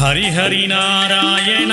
హరిహరి నారాయణ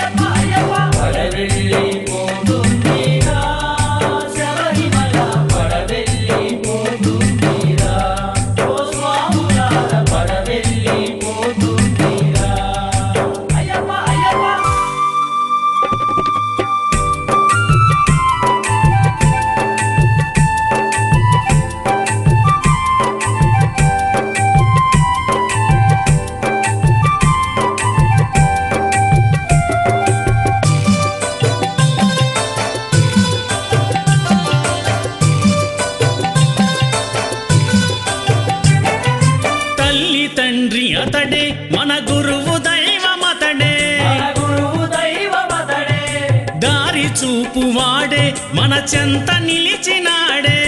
గెలుపు వాడే మన చెంత నిలిచినాడే.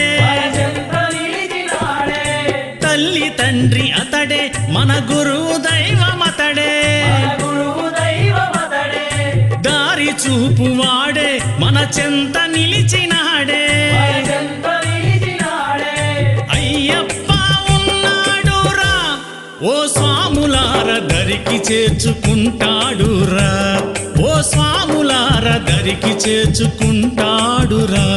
తల్లి తండ్రి అతడే మన గురువు దైవమతడే. దారి చూపు వాడే మన చెంత నిలిచినాడే. అయ్యప్ప ఓ స్వాములార దరికి చేర్చుకుంటాడురా. స్వాములార దరికి చేర్చుకుంటాడురా.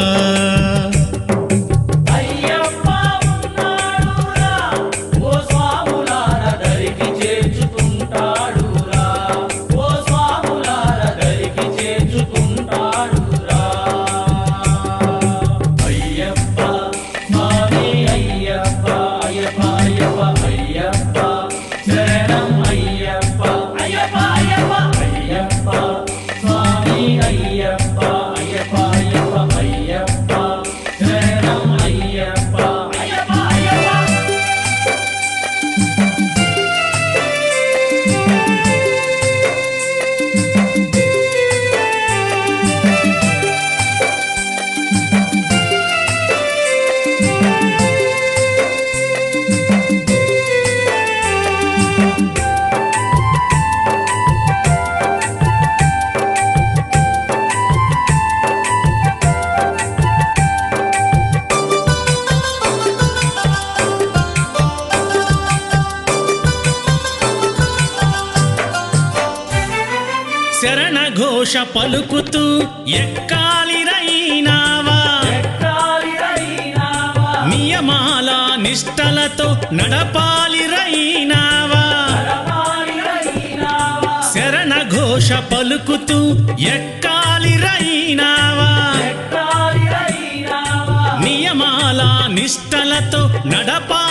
శరణఘోష పలుకుతూ ఎక్కాలిరైనావా? నియమాల నిష్టలతో నడపాలిరైనావా? శరణఘోష పలుకుతూ ఎక్కాలిరైనావా? నియమాల నిష్టలతో నడపా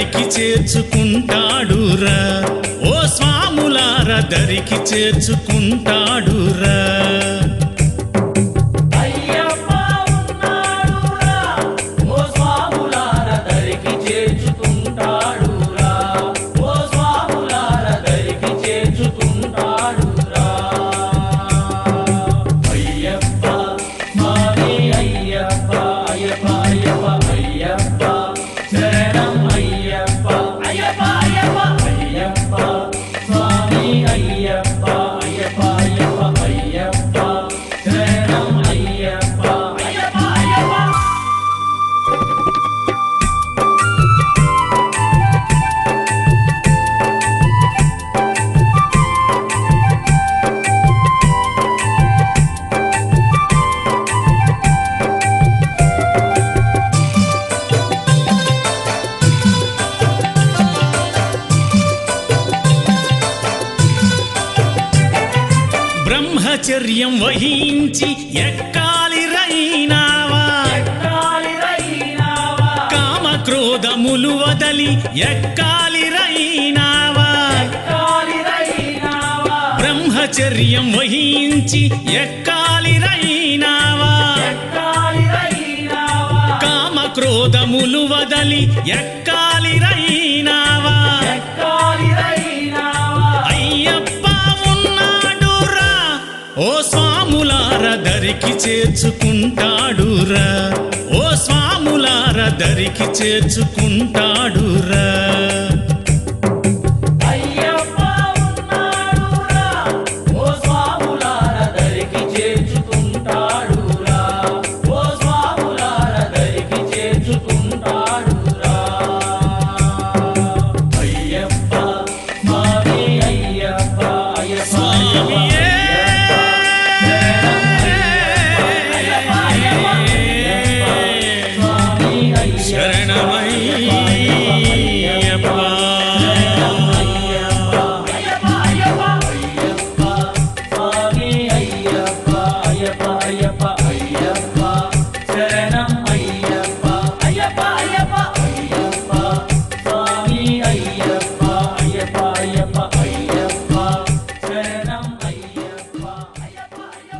దరికి చేర్చుకుంటాడురా. ఓ స్వాములారా దరికి చేర్చుకుంటాడురా. ఆశ్చర్యం వహించి ఎక్కాలి రైనావా ఎక్కాలి వదలి ఎక్కాలి రైనావా బ్రహ్మచర్యం వహించి ఎక్కాలి రైనావా ఎక్కాలి వదలి ఎక్కాలి రైనావా ఓ స్వాములార దరికి చేర్చుకుంటాడురా. ఓ స్వాములార దరికి చేర్చుకుంటాడురా.